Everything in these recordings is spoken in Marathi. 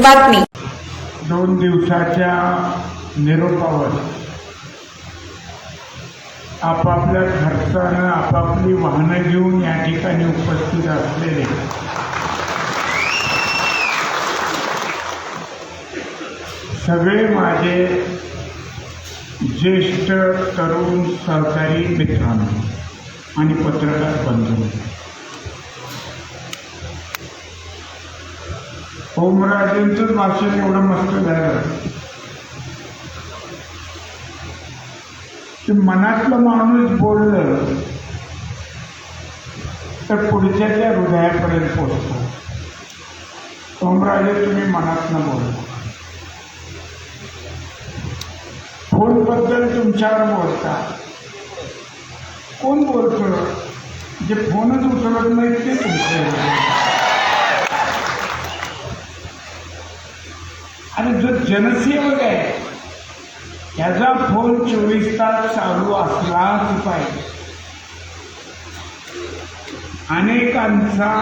बातमी. दोन दिवसाच्या निरोपावर आपापल्या खर्चानं आपापली वाहनं घेऊन या ठिकाणी उपस्थित असलेले सगळे माझे ज्येष्ठ तरुण सहकारी मित्रांनो आणि पत्रकार बंधू. ओमराजेंचंच भाषण एवढं मस्त झालं की मनातलं माणूस बोललं तर पुढच्याच्या हृदयापर्यंत पोचतो होमराजे तुम्ही मनातनं बोलता फोनबद्दल तुमच्यावर बोलता. कोण बोलतं? जे फोनच उचलत नाही ते तुमच्या आणि जो जनसेवक आहे त्याचा फोन चोवीस तास चालू असलाच पाहिजे. अनेकांचा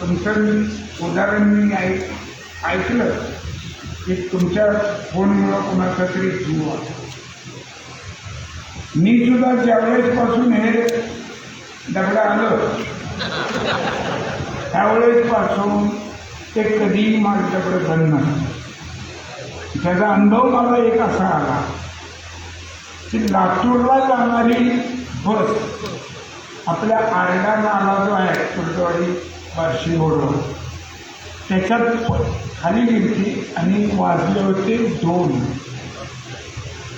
तुमचं उदाहरण मी ऐक ऐकलं की तुमच्या फोनमुळं कोणाचा तरी जीव मी सुद्धा ज्यावेळेसपासून हे दगड आलं त्यावेळेसपासून ते कधीही माझ्याकडे बंद नसतं त्याचा अनुभव मला एक असा आला की लातूरला जाणारी बस आपल्या आरडा नाला जो आहे कुर्डवाडी बार्शी बोर्डवर त्याच्यात खाली गेली आणि वाजले होते दोन.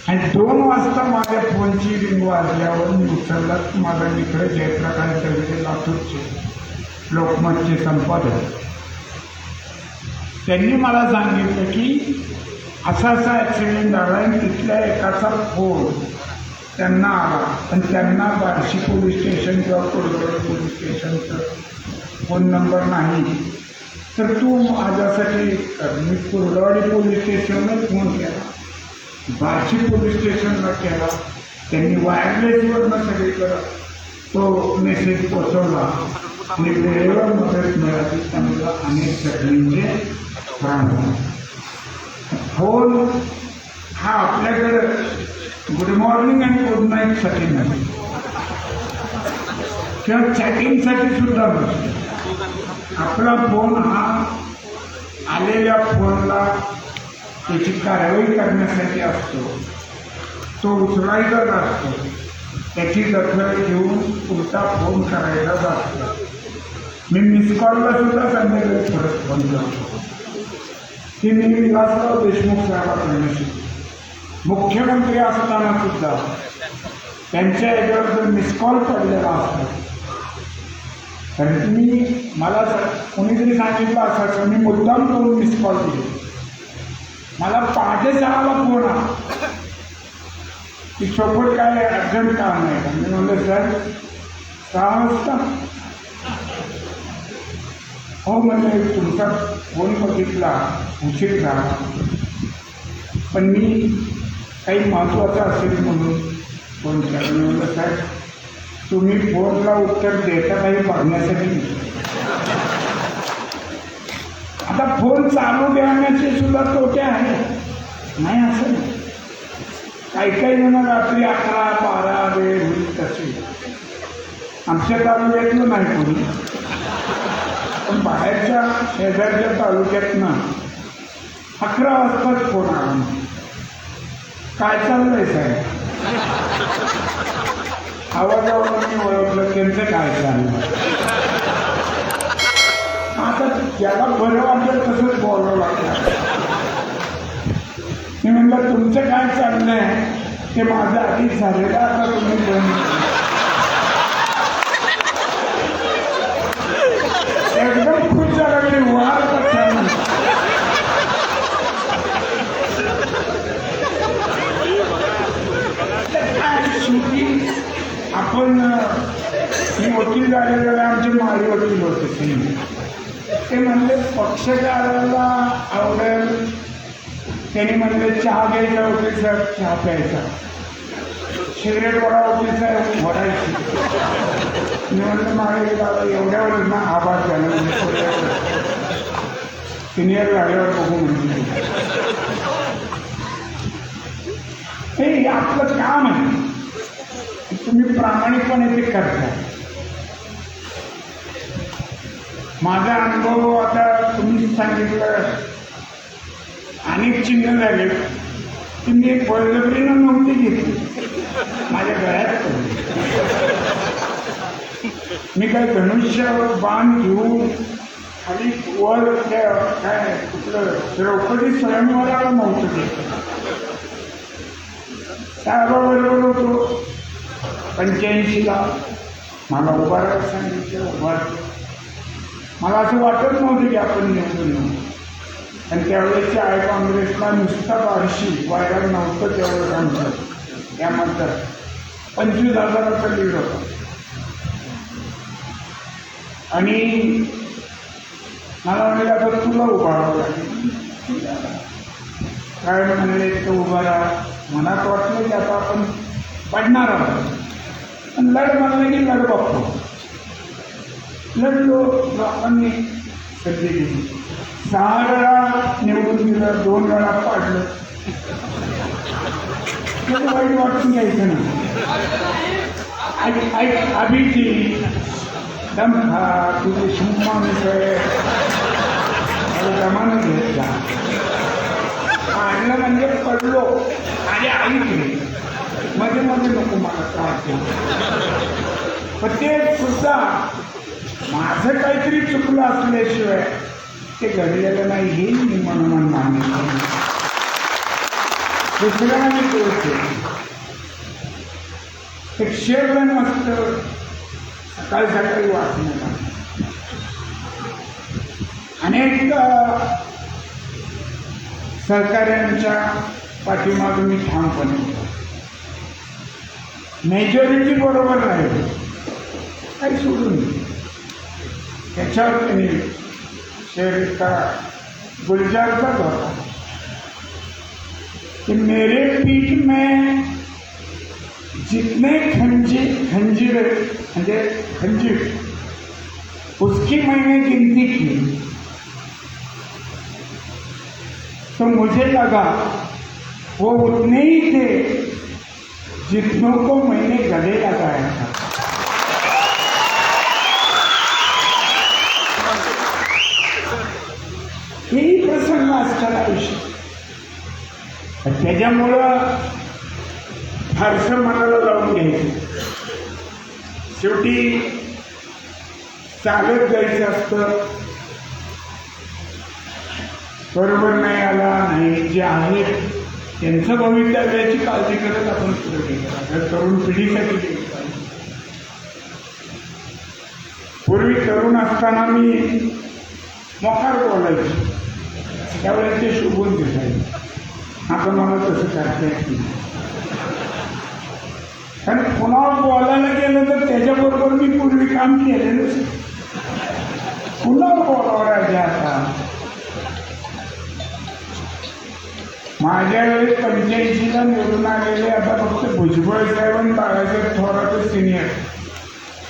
आणि दोन वाजता माझ्या फोनची रिंग वाजल्यावर मी उचलला माझा मित्र जयप्रकाश दळवे लातूरचे लोकमतचे संपादक. त्यांनी मला सांगितलं की असा असा ॲक्सिडेंट झाला आणि तिथल्या एकाचा फोन त्यांना आला. आणि त्यांना बार्शी पोलीस स्टेशन किंवा कोलगड पोलीस स्टेशनचं फोन नंबर नाही. तर तू माझ्यासाठी कर. मी कुर्डवाडी पोलीस स्टेशनला फोन केला. बार्शी पोलीस स्टेशनला केला. त्यांनी वायरलेसवरनं सगळीकडं तो मेसेज पोचवला आणि वेळेवर मदत मिळाली. त्यामुळे अनेक जखमींचे प्राण फोन हा आपल्याकडं गुड मॉर्निंग आणि गुड नाईटसाठी नाही किंवा चॅटिंगसाठी सुद्धा नाही आपला फोन हा आलेल्या फोनला त्याची कारवाई करण्यासाठी असतो. तो उचलायचा असतो. त्याची दखल घेऊन पुढचा फोन करायला जातो. मी मिस कॉलला सुद्धा संध्याकाळी परत फोन करतो. ती मी विलासराव देशमुख साहेबांकडनं शिकलो मुख्यमंत्री असताना सुद्धा त्यांच्या याच्यावर जर मिस कॉल पडलेला असतो तर मी मला कोणी जरी सांगितलं असायचं मी मुद्दाम करून मिस कॉल. दिले मला पहाटे सहाला फोन आला. की सोबत काय अर्जंट काम नाही म्हणजे म्हणलं सर सहा वाजता हो म्हणजे तुमचा फोन बघितला उशीर झाला पण मी काही महत्त्वाचं असेल म्हणून फोन केला. साहेब तुम्ही फोनला उत्तर देता काही बघण्यासाठी? आता फोन चालू देण्याचे सुद्धा तोटे आहेत नाही असं काही काही जण रात्री अकरा बारा वेळ होईल तसे. आमच्या तालुक्यातलं नाही कोणी. पण बाहेरच्या शेजारच्या तालुक्यातनं अकरा वाजताच फोन आला. काय चाललंय साहेब? आवाजावर मी ओळखलं त्यांचं काय चाललं आता ज्याला बरं वाटलं तसंच बोलावं लागलं मी म्हणलं तुमचं काय चाललंय? ते माझं आधीच झालेलं आता तुम्ही बंद एकदम खुश झाला की वार पक्षांना काय शेवटी आपण मी वकील झालेले आमची आमचे माळी ते. म्हणले पक्षकाराला आवडेल. त्यांनी म्हणले चहा घ्यायचा होते सर चहा प्यायचा. सिगरेट वडा वकील साहेब वडायची मी म्हणलं मागे दादा एवढ्या वेळेस ना आभार झाला सिनियर झाल्यावर बघू म्हणजे हे आपलं काम आहे. तुम्ही प्रामाणिकपणे ते करताय. माझा अनुभव आता तुम्ही सांगितलं. अनेक चिन्ह झाले. की मी बळजबरीनं नव्हती घेतली. माझ्या गळ्यात मी काय धनुष्यावर बाण घेऊन खाली वर त्या काय कुठलं द्रौपदी स्वयंवराला नव्हतं ते. साहेबाबरोबर होतो. पंच्याऐंशीला. मला उभारायला सांगितलं उभा मला असं वाटत नव्हतं की आपण निवडून येऊ आणि त्यावेळेस आय काँग्रेसला नुसता बारशी व्हायला नव्हतं तेवढं आमचं या मतदार. पंचवीस हजाराचा लीड होता. आणि मला म्हणले आता तुला उभा लागेल. काय म्हणले तर उभा राहा मनात वाटलं की आता आपण पडणार आहोत. पण लढ म्हणलं की लढ बघतो. लढलो लोकांनी संधी दिली सहा वेळा निवडून दिलं दोन वेळा पाडलं. खूप वाईट वाटून घ्यायचं ना ऐक ऐक अभिजी दमखा तुझे शुम्मा मिसळ जमानं घेतला पाडलं म्हणजे पडलो. आणि ऐकले मध्ये मध्ये नको मला त्रास देऊ. पण ते सुद्धा माझं काहीतरी चुकलं असल्याशिवाय ते घडलेलं नाही हे मी मनोमन मान्य दुसऱ्या मी कळते एक शेर मस्त सकाळी सकाळी वाचण्यात अनेक सहकार्यांच्या सहकाऱ्यांच्या पाठीमागं मी ठामपणे मेजॉरिटी बरोबर राहील. काही सोडून त्याच्यावर त्यांनी शेर गुलजारचाच होता कि मेरे पीठ में जितने खंजी खंजीर म्हणजे खंजीर उसकी मैंने गिनती की। तो मुझे लगा वो उतने ही थे जितनों को मैंने गले लगाया था। प्रसंग असतात त्याच्यामुळं फारसं मनाला लावून घ्यायचं शेवटी चालत जायचं असतं. बरोबर नाही आला नाही जे आहेत त्यांचं भवितव्याची काळजी करत आपण पुढे गेलो. तरुण पिढीसाठी पूर्वी तरुण असताना मी मोकार बोलायचो. त्यावेळेस ते शोभून दिसायचे आता मला तसं करता येत नाही. कारण पुन्हा बोलायला गेलं तर त्याच्याबरोबर मी पूर्वी काम केलेलंच पुन्हा बोलावं आता? माझ्या वेळेस पंच्याऐंशीला निवडून आलेले आता फक्त भुजबळ साहेब आणि बाळासाहेब थोरातच सिनियर.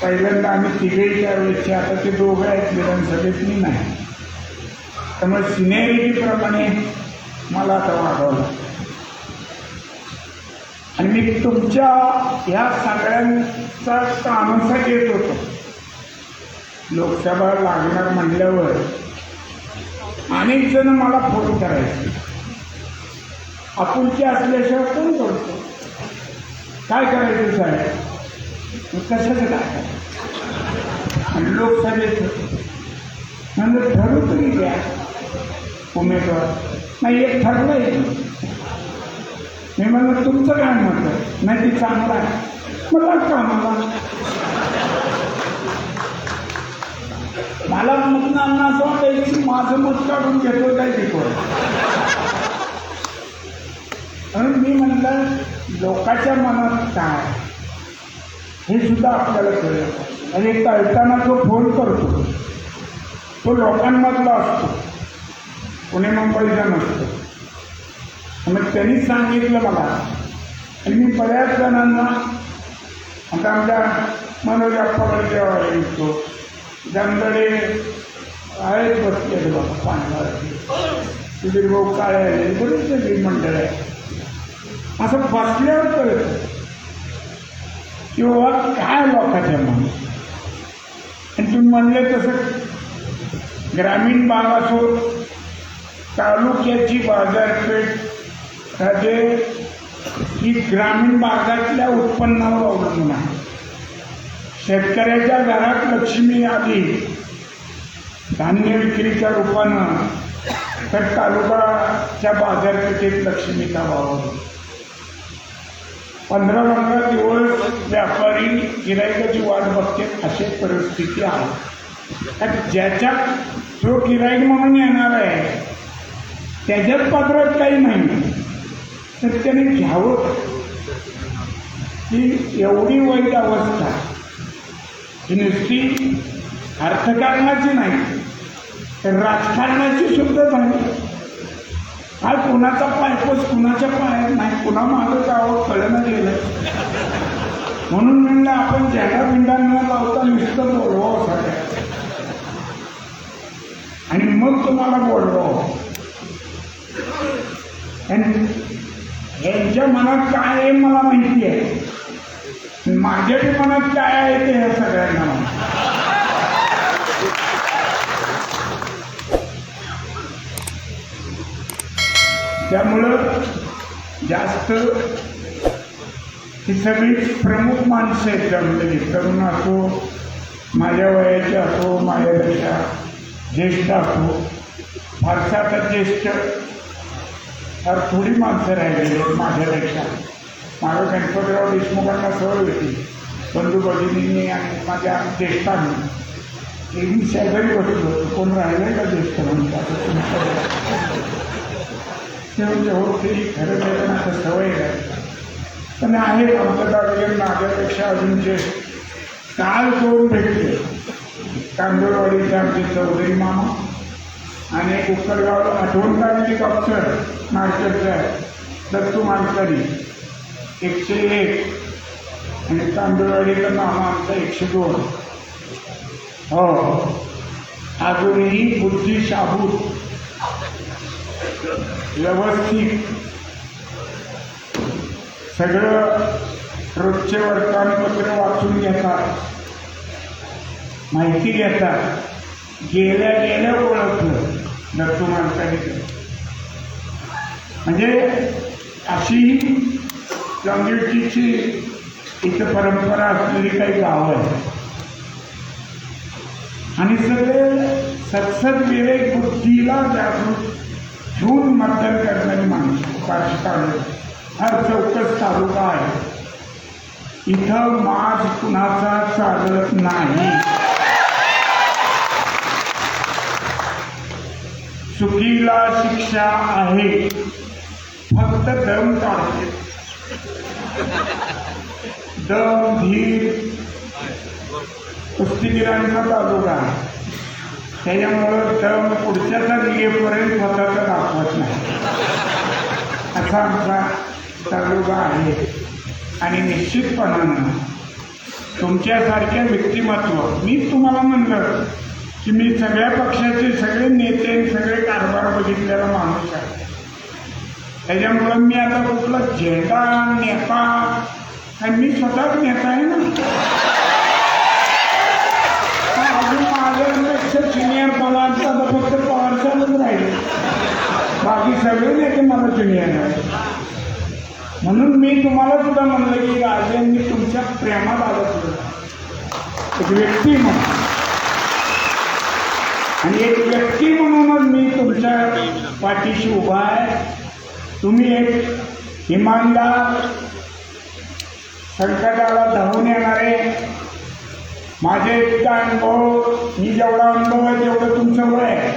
पहिल्यांदा आम्ही तिघेही त्यावेळेसचे आता ते दोघं आहेत विधानसभेत मी नाही. त्यामुळे सिनेरिटीप्रमाणे मला आता वाढवलं आणि मी तुमच्या ह्या सगळ्यांचा कामासाठी येत होतो. लोकसभा लागणार म्हणल्यावर अनेक जण मला फोन करायचे. आपुलकी असल्याशिवाय कोण करतो काय करायचं साहेब? कशाचं काय? आणि लोकसभेचं. म्हणजे ठरवू तरी द्या. उमेदवार नाही एक ठरलंय मी म्हणलं तुमचं काय म्हणतं नाही ती चांगला आहे. मला कामाला मला मतदारांना असं वाटायचं माझं मत काढून घेतो काय शिकवलं म्हणून मी म्हणलं लोकांच्या मनात काय हे सुद्धा आपल्याला कळलं. आणि आणि कळताना जो फोन करतो तो लोकांमधला असतो. पुणे मुंबईचा नसतो. मग त्यांनी सांगितलं मला. आणि मी बऱ्याच जणांना आता आमच्या मनोज अप्पाकडे जेव्हा येतो जमदडे आहेत बसले बाबा पांढरा भाऊ काळे आले बरेच मंडळ आहे असं बसल्यावर कळत किंवा काय लोकांच्या मनात. आणि तुम्ही म्हणले तसं ग्रामीण भाग असो तालुक्याची बाजारपेठ राजे ही ग्रामीण भागातल्या उत्पन्नावर अवलंबून आहे. शेतकऱ्याच्या घरात लक्ष्मी आली धान्य विक्रीच्या रूपानं तर तालुकाच्या बाजारपेठेत लक्ष्मीचा भाव पंधरा पंधरा दिवस व्यापारी गिरायकाची वाट बघते अशी परिस्थिती आहे. ज्याच्यात जो गिराईक म्हणून येणार आहे त्याच्याच पात्रात काही नाही. तर त्याने घ्यावं. ही एवढी वाईट अवस्था. ही नुसती अर्थकारणाची नाही तर राजकारणाची सुद्धा झाली हा कुणाचा पायपोस कुणाच्या पायात नाही कुणा मागं जावं कळलं गेलं. म्हणून म्हणलं आपण झेंडा बिंडा न लावता नुसतं बोलवा सगळ्या आणि मग तुम्हाला बोलवा यांच्या मनात काय आहे मला माहिती आहे. माझ्याही मनात काय आहे ते ह्या सगळ्यांना त्यामुळं जास्त ही सगळी प्रमुख माणसं आहेत त्यामध्ये तरुण असो माझ्या वयाचे असो माझ्यापेक्षा ज्येष्ठ असो फारसा तर ज्येष्ठ फार थोडी माणसं राहिलेली आहेत माझ्यापेक्षा. माझं गणपतराव देशमुखांना सवय होती बंधू भगिनींनी आणि माझ्या ज्येष्ठांनी. एक मी शेजारी बसलो होतो. कोण राहिलं का ज्येष्ठ म्हणतात ते म्हणजे हो ते खरं त्याला आता सवय आहे. पण आहेत आमच्या तालुक्यात माझ्यापेक्षा अजून जे काल दोन भेटले? तांदूळवाडीचे आमचे चौधरी मामा. आणि कुक्करगाव आठवण काढली डॉक्टर मार्केटचा आहे दत्तू मानकरी एकशे एक आणि तांदूळवाडीचं मामा आमचा एकशे दोन. हो. अजूनही बुद्धी शाबूत व्यवस्थित. सगळं रोजचे वर्तमानपत्र वाचून घेतात. माहिती घेतात. गेल्या गेल्या ओळखलं. दत्तू माणसाने म्हणजे अशी लंगेटीची इथं परंपरा असलेली काही गावं आहेत. आणि सगळे सत्सद गेले बुद्धीला जागृत घेऊन मतदान करणारी माणसं काष्टाळे हा चौकस तालुका आहे. इथं माज कुणाचा चालत नाही. चुकीला शिक्षा आहे. फक्त दम काढते दम धीर कुस्तीगिरांचा तालुका. त्याच्यामुळं दम पुढच्याचा येईपर्यंत स्वतःचा दाखवत नाही. असा आमचा तालुका आहे. आणि निश्चितपणानं तुमच्यासारख्या व्यक्तिमत्व मीच तुम्हाला म्हणलं की मी सगळ्या पक्षाचे सगळे नेते आणि सगळे कारभार बघितलेला माणूस आहे. त्याच्यामुळं मी आता कुठला झेंडा नेता आणि मी स्वतःच नेता आहे ना. अजून अजून माझ्यापेक्षा सिनियर पवारचा आता फक्त पवार राहिले. बाकी सगळे नेते मला सिनियर आहे म्हणून मी तुम्हाला सुद्धा म्हणलं की राजांनी तुमच्या प्रेमात आलो सुद्धा एक व्यक्ती म्हणून. आणि एक व्यक्ती म्हणूनच मी तुमच्या पाठीशी उभा आहे. तुम्ही एक इमानदार संकटाला धावून येणारे. माझे इतका अनुभव मी जेवढा अनुभव आहे तेवढं तुमचं वय आहे.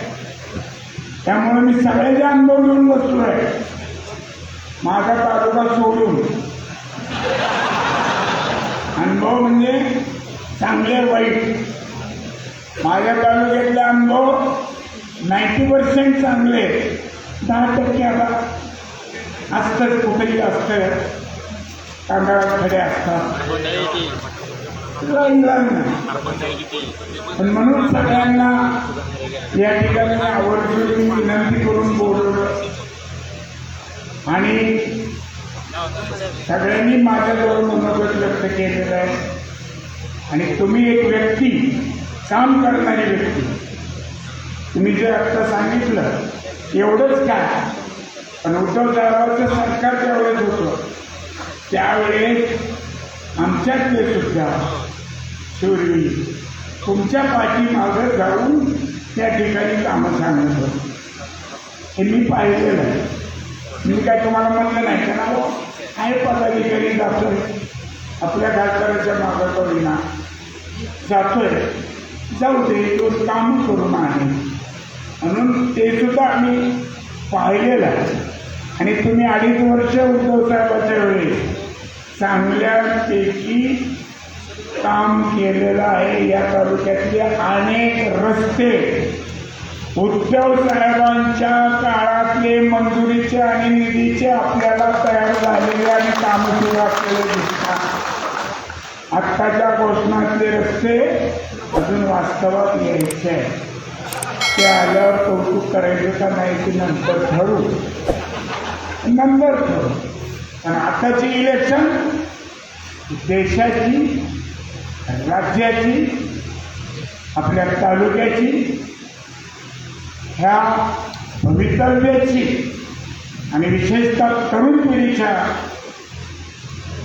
त्यामुळे मी सगळ्याचे अनुभव घेऊन बसलो आहे माझा तालुका सोडून. अनुभव म्हणजे चांगले वाईट. माझ्या तालुक्यातले अनुभव नाईन्टी पर्सेंट चांगले. दहा टक्के आता असतं कुठेही असतं. तांदळात खडे असतात. पण म्हणून सगळ्यांना या ठिकाणी आवर्जून विनंती करून बोलवलं. आणि सगळ्यांनी माझ्याजवळ मनोगत व्यक्त केलेलं आहे. आणि तुम्ही एक व्यक्ती काम करणारी व्यक्ती. तुम्ही जे आत्ता सांगितलं एवढंच काय? पण उद्धव साहेबांचं सरकार त्यावेळेस होतं. त्यावेळेस आमच्यातले सुद्धा शूरवीर तुमच्या पाठीमागं जाऊन त्या ठिकाणी कामं सांगत होतं. हे मी पाहिलेलं आहे. मी काय तुम्हाला म्हणलं नाही का? ना आहे पदाधिकारी जातोय. आपल्या खासदाराच्या मागं ना. जातोय. जाऊ दे तो काम करून आहे म्हणून ते सुद्धा आम्ही पाहिलेलं. आहे आणि तुम्ही अडीच वर्ष उद्धव साहेबाच्या वेळी चांगल्यापैकी काम केलेलं आहे या तालुक्यातले अनेक रस्ते. उद्धव साहेबांच्या काळातले मंजुरीचे आणि निधीचे आपल्याला तयार झालेले आणि कामं सुरू असलेले दिसतात आत्ताच्या घोषणातले रस्ते अजून वास्तवात यायचे आहे ते आल्यावर कौतुक करायचं का नाही ते नंतर ठरू नंतर ठरू पण आताची इलेक्शन देशाची राज्याची आपल्या तालुक्याची ह्या भवितव्याची आणि विशेषतः तरुण पिढीच्या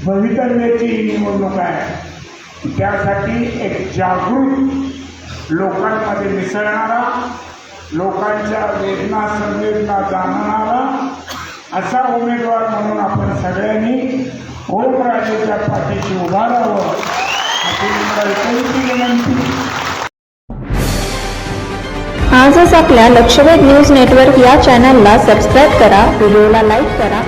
भवितव्याची ही निवडणूक आहे. त्यासाठी एक जागृत लोकांमध्ये मिसळणारा लोकांच्या वेदना संवेदना जाणणारा असा उमेदवार म्हणून आपण सगळ्यांनी ओमराजेच्या पाठीशी उभा राहावं अशी मला विनंती. आजच आपल्या लक्षवेध न्यूज नेटवर्क या चॅनलला सबस्क्राईब करा व्हिडिओला लाईक करा